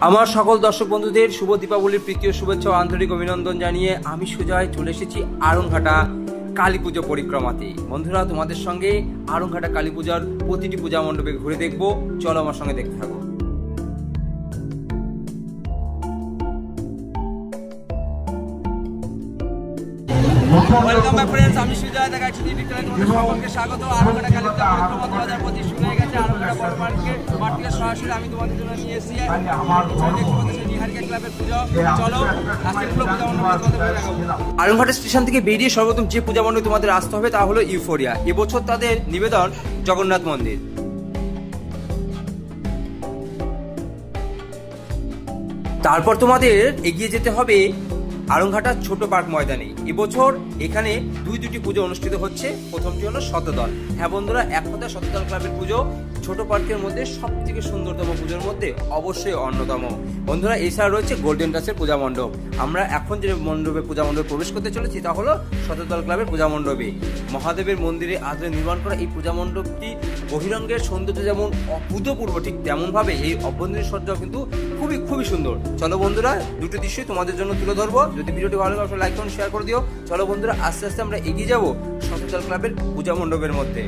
আমার সকল দর্শক বন্ধুদের শুভ দীপাবলির প্রীতীয় শুভেচ্ছা ও আন্তরিক অভিনন্দন জানিয়ে আমি সোজায় চলে এসেছি আরংঘাটা কালী পুজো পরিক্রমাতে। বন্ধুরা, তোমাদের সঙ্গে আরংঘাটা কালী পূজার প্রতিটি পূজা মণ্ডপে ঘুরে দেখব। চলো আমার সঙ্গে দেখতে থাকো। ওয়েলকাম ব্যাক ফ্রেন্ডস আমি সুজয় দেখা তোমাদের সকলকে স্বাগত। দু হাজার পঁচিশ শুরু হয়ে গেছে। বড় মার্কে সরাসরি আমি তোমাদের জন্য নিয়ে এসেছি। নিহারিকা ক্লাবের পুজো। চলো আজকে পুরো পূজা মণ্ডপে তোমাদের ঘুরে দেখাবো। আরংঘাটা স্টেশন থেকে বেরিয়ে সর্বপ্রথম যে পূজা মণ্ডপে তোমাদের আসতে হবে তা হলো ইউফোরিয়া। এবছর তাদের নিবেদন জগন্নাথ মন্দির। তারপর তোমাদের এগিয়ে যেতে হবে আরংঘাটা ছোট পার্ক ময়দানে। এবছর এখানে দুই দুটি পুজো অনুষ্ঠিত হচ্ছে। প্রথমটি হলো শতদল। হ্যাঁ বন্ধুরা, এক কথা শতদল ক্লাবের পুজো ছোট পার্কের মধ্যে সব থেকে সুন্দরতম পুজোর মধ্যে অবশ্যই অন্যতম। বন্ধুরা, এছাড়া রয়েছে গোল্ডেন টাচের পূজা মণ্ডপ। আমরা এখন যে মণ্ডপে পূজা মণ্ডপে প্রবেশ করতে চলেছি, তা হলো শতদল ক্লাবের পূজা মণ্ডপে। মহাদেবের মন্দিরে আদরে নির্মাণ করা এই পূজা মণ্ডপটি বহিরঙ্গের সৌন্দর্য যেমন অভূতপূর্ব, ঠিক তেমনভাবে এই অভ্যন্তরীণ সজ্জাও কিন্তু খুবই খুবই সুন্দর। চলো বন্ধুরা, দুটো দৃশ্যই তোমাদের জন্য তুলে ধরবো। যদি ভিডিওটি ভালো লাগে লাইক করুন শেয়ার করে দিও। চলো বন্ধুরা, আস্তে আস্তে আমরা এগিয়ে যাব শতদল ক্লাবের পূজা মণ্ডপের মধ্যে।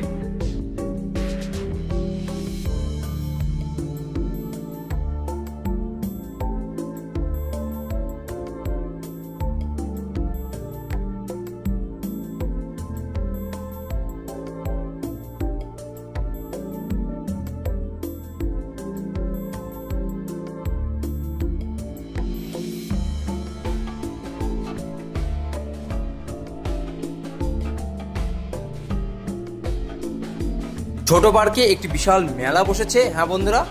ছোট পার্কে একটি বিশাল মেলা বসেছে। হ্যাঁ বন্ধুরা,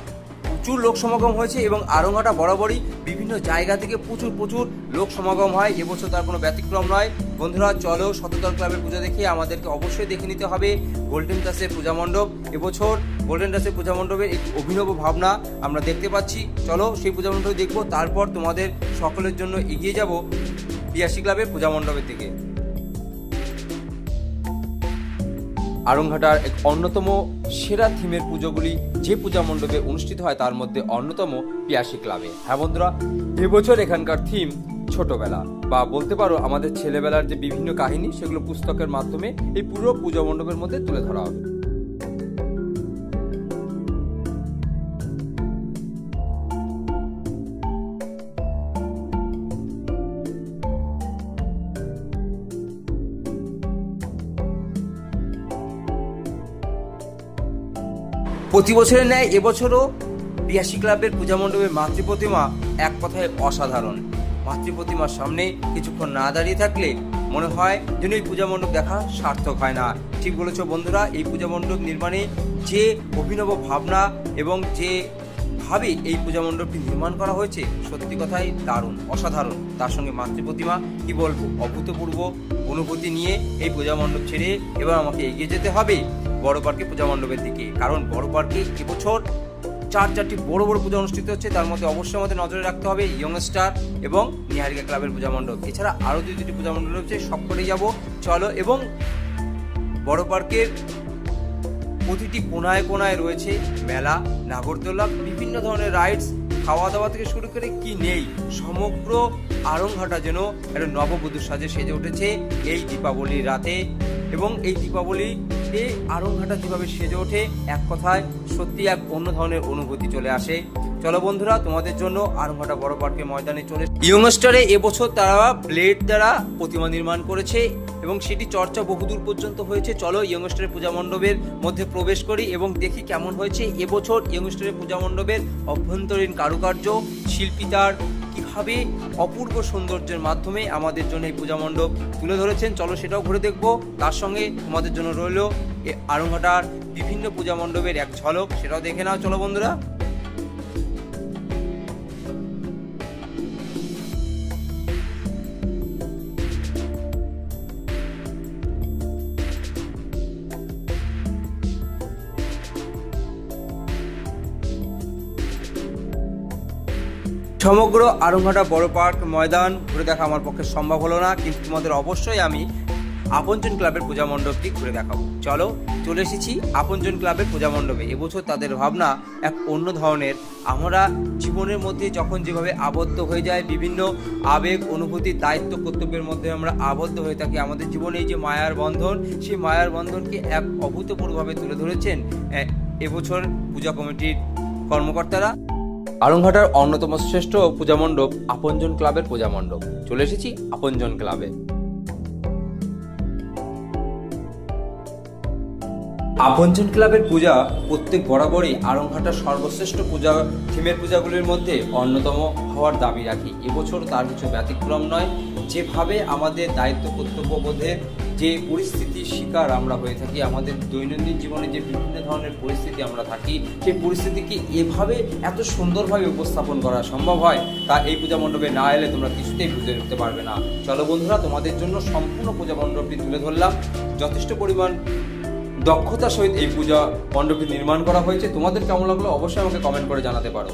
প্রচুর লোক সমাগম হয়েছে এবং আরংঘাটা বরাবরই বিভিন্ন জায়গা থেকে প্রচুর প্রচুর লোক সমাগম হয়। এবছর তার কোনো ব্যতিক্রম নয়। বন্ধুরা, চলো শতদল ক্লাবের পুজো দেখে আমাদেরকে অবশ্যই দেখে নিতে হবে গোল্ডেন টাসের পূজা মণ্ডপ। এবছর গোল্ডেন টাসের পূজা মণ্ডপের একটি অভিনব ভাবনা আমরা দেখতে পাচ্ছি। চলো সেই পূজা মণ্ডপ দেখব, তারপর তোমাদের সকলের জন্য এগিয়ে যাব বিয়াসী ক্লাবের পূজা মণ্ডপের দিকে। আরংঘাটার এক অন্যতম সেরা থিমের পুজোগুলি যে পূজা মণ্ডপে অনুষ্ঠিত হয়, তার মধ্যে অন্যতম পিয়াসি ক্লাবে। হ্যাঁ বন্ধুরা, এবছর এখানকার থিম ছোটবেলা। বা বলতে পারো, আমাদের ছেলেবেলার যে বিভিন্ন কাহিনী, সেগুলো পুস্তকের মাধ্যমে এই পুরো পূজা মণ্ডপের মধ্যে তুলে ধরা হবে। প্রতি বছরের ন্যায় এবছরও বিয়াসী ক্লাবের পূজা মণ্ডপের মাতৃ প্রতিমা এক কথায় অসাধারণ। মাতৃ প্রতিমার সামনে কিছুক্ষণ না দাঁড়িয়ে থাকলে মনে হয় যেন এই পূজা মণ্ডপ দেখা সার্থক হয় না। ঠিক বলেছ বন্ধুরা, এই পূজা মণ্ডপ নির্মাণে যে অভিনব ভাবনা এবং যে ভাবে এই পূজা মণ্ডপটি নির্মাণ করা হয়েছে, সত্যি কথাই দারুণ, অসাধারণ। তার সঙ্গে মাতৃ প্রতিমা কি বলব? অভূতপূর্ব অনুভূতি নিয়ে এই পূজা মণ্ডপ ছেড়ে এবার আমাকে এগিয়ে যেতে হবে। বড় পার্কে পূজা মণ্ডপের দিকে। কারণ বড় পার্কে এবছর চার, চারটি বড় বড় পূজা অনুষ্ঠিত হচ্ছে। তার মধ্যে অবশ্যই আমাদের নজরে রাখতে হবে ইয়ং স্টার এবং নিহারিকা ক্লাবের পূজা মণ্ডপ। এছাড়া আরও দুই দুটি পূজা মণ্ডপ রয়েছে সব করেই যাব। চলো, এবং বড় পার্কের প্রতিটি কোনায় কোনায় রয়েছে মেলা, নাগরদোলা, বিভিন্ন ধরনের রাইডস খাওয়া দাওয়া থেকে শুরু করে কি নেই, সমগ্র আরংঘাটা যেন একটা নববধূর সাজে সেজে উঠেছে এই দীপাবলির রাতে। এবং এই দীপাবলি এ আরংঘাটা যেভাবে সেজে ওঠে, এক কথায় সত্যি এক অন্য ধরনের অনুভূতি চলে আসে। চলো বন্ধুরা, তোমাদের জন্য আরংঘাটা বড় পার্কের ময়দানে চলে ইয়ংস্টারে এবছর তারা ব্লেড দ্বারা প্রতিমা নির্মাণ করেছে এবং সেটি চর্চা বহুদূর পর্যন্ত হয়েছে। চলো ইয়ংস্টারের পূজা মণ্ডপের মধ্যে প্রবেশ করি এবং দেখি কেমন হয়েছে। এবছর ইয়ংস্টারের পূজা মণ্ডপের অভ্যন্তরীণ কারুকার্য, শিল্পী তার কীভাবে অপূর্ব সৌন্দর্যের মাধ্যমে আমাদের জন্য এই পূজা মণ্ডপ তুলে ধরেছেন। চলো সেটাও ঘুরে দেখব। তার সঙ্গে তোমাদের জন্য রইল আরংঘাটার বিভিন্ন পূজা মণ্ডপের এক ঝলক, সেটাও দেখে নাও। চলো বন্ধুরা। সমগ্র আরংঘাটা বড় পার্ক ময়দান ঘুরে দেখা আমার পক্ষে সম্ভব হলো না, কিন্তু তোমাদের অবশ্যই আমি আপনজন ক্লাবের পূজা মণ্ডপটি ঘুরে দেখাবো। চলো, চলে এসেছি আপনজন ক্লাবের পূজা মণ্ডপে। এবছর তাদের ভাবনা এক অন্য ধরনের। আমরা জীবনের মধ্যে যখন যেভাবে আবদ্ধ হয়ে যায় বিভিন্ন আবেগ, অনুভূতি, দায়িত্ব, কর্তব্যের মধ্যে আমরা আবদ্ধ হয়ে থাকি, আমাদের জীবনে এই যে মায়ার বন্ধন, সেই মায়ার বন্ধনকে এক অভূতপূর্বভাবে তুলে ধরেছেন এবছর পূজা কমিটির কর্মকর্তারা। আলংঘাটার অন্যতম শ্রেষ্ঠ পূজা মণ্ডপ আপনজন ক্লাবের পূজা মণ্ডপ। চলে এসেছি আপনজন ক্লাবে। আপনজন ক্লাবের পূজা প্রত্যেক বরাবরই আরংঘাটার সর্বশ্রেষ্ঠ পূজা থিমের পূজাগুলির মধ্যে অন্যতম হওয়ার দাবি রাখি। এবছর তার কিছু ব্যতিক্রম নয়। যেভাবে আমাদের দায়িত্ব কর্তব্যবোধে যে পরিস্থিতির শিকার আমরা হয়ে থাকি, আমাদের দৈনন্দিন জীবনে যে বিভিন্ন ধরনের পরিস্থিতি আমরা থাকি, সেই পরিস্থিতিকে এভাবে এত সুন্দরভাবে উপস্থাপন করা সম্ভব হয়, তা এই পূজা মণ্ডপে না এলে তোমরা কিছুতেই বুঝে উঠতে পারবে না। চলো বন্ধুরা, তোমাদের জন্য সম্পূর্ণ পূজা মণ্ডপটি তুলে ধরলাম। যথেষ্ট পরিমাণ দক্ষতার সহিত এই পূজা মণ্ডপটি নির্মাণ করা হয়েছে। তোমাদের কেমন লাগল অবশ্যই আমাকে কমেন্ট করে জানাতে পারো।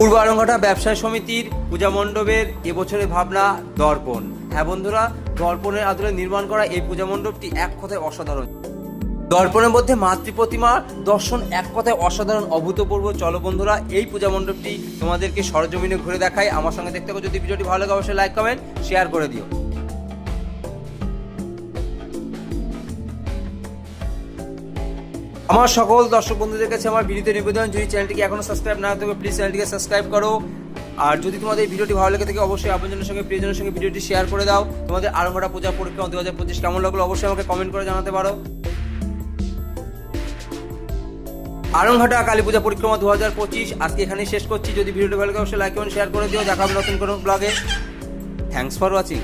পূর্ব আরঙ্গাটা ব্যবসায় সমিতির পূজা মণ্ডপের এবছরের ভাবনা দর্পণ। হ্যাঁ বন্ধুরা, দর্পণের আদলে নির্মাণ করা এই পূজা মণ্ডপটি এক কথায় অসাধারণ। দর্পণের মধ্যে মাতৃ প্রতিমা, দর্শন এক কথায় অসাধারণ, অভূতপূর্ব। চলো বন্ধুরা, এই পূজা মণ্ডপটি তোমাদেরকে সরজমিনে ঘুরে দেখায় আমার সঙ্গে দেখতে যদি ভিডিওটি ভালো লাগে, অবশ্যই লাইক কমেন্ট শেয়ার করে দিও। আমার সকল দর্শক বন্ধুদের কাছে আমার ভিডিওতে নিবেদন, যদি চ্যানেলটিকে এখনও সাবস্ক্রাইব না থাকে প্লিজ চ্যানেলটিকে সাবস্ক্রাইব করো। আর যদি তোমাদের এই ভিডিওটি ভালো লেগে থাকে, অবশ্যই আপনজনের সঙ্গে, প্রিয়জনের সঙ্গে ভিডিওটি শেয়ার করে দাও। তোমাদের আরম্ভটা পূজা পরীক্ষা দু হাজার পঁচিশ কেমন লাগল, অবশ্যই আমাকে কমেন্ট করে জানাতে পারো। আরংঘাটা কালী পূজা পরিক্রমা দু হাজার পঁচিশ, আজকে এখানেই শেষ করছি। যদি ভিডিওটি ভালো লাগে, অবশ্যই লাইক এবং শেয়ার করে দিও। দেখা হবে নতুন কোনো ব্লগে থ্যাংকস ফর ওয়াচিং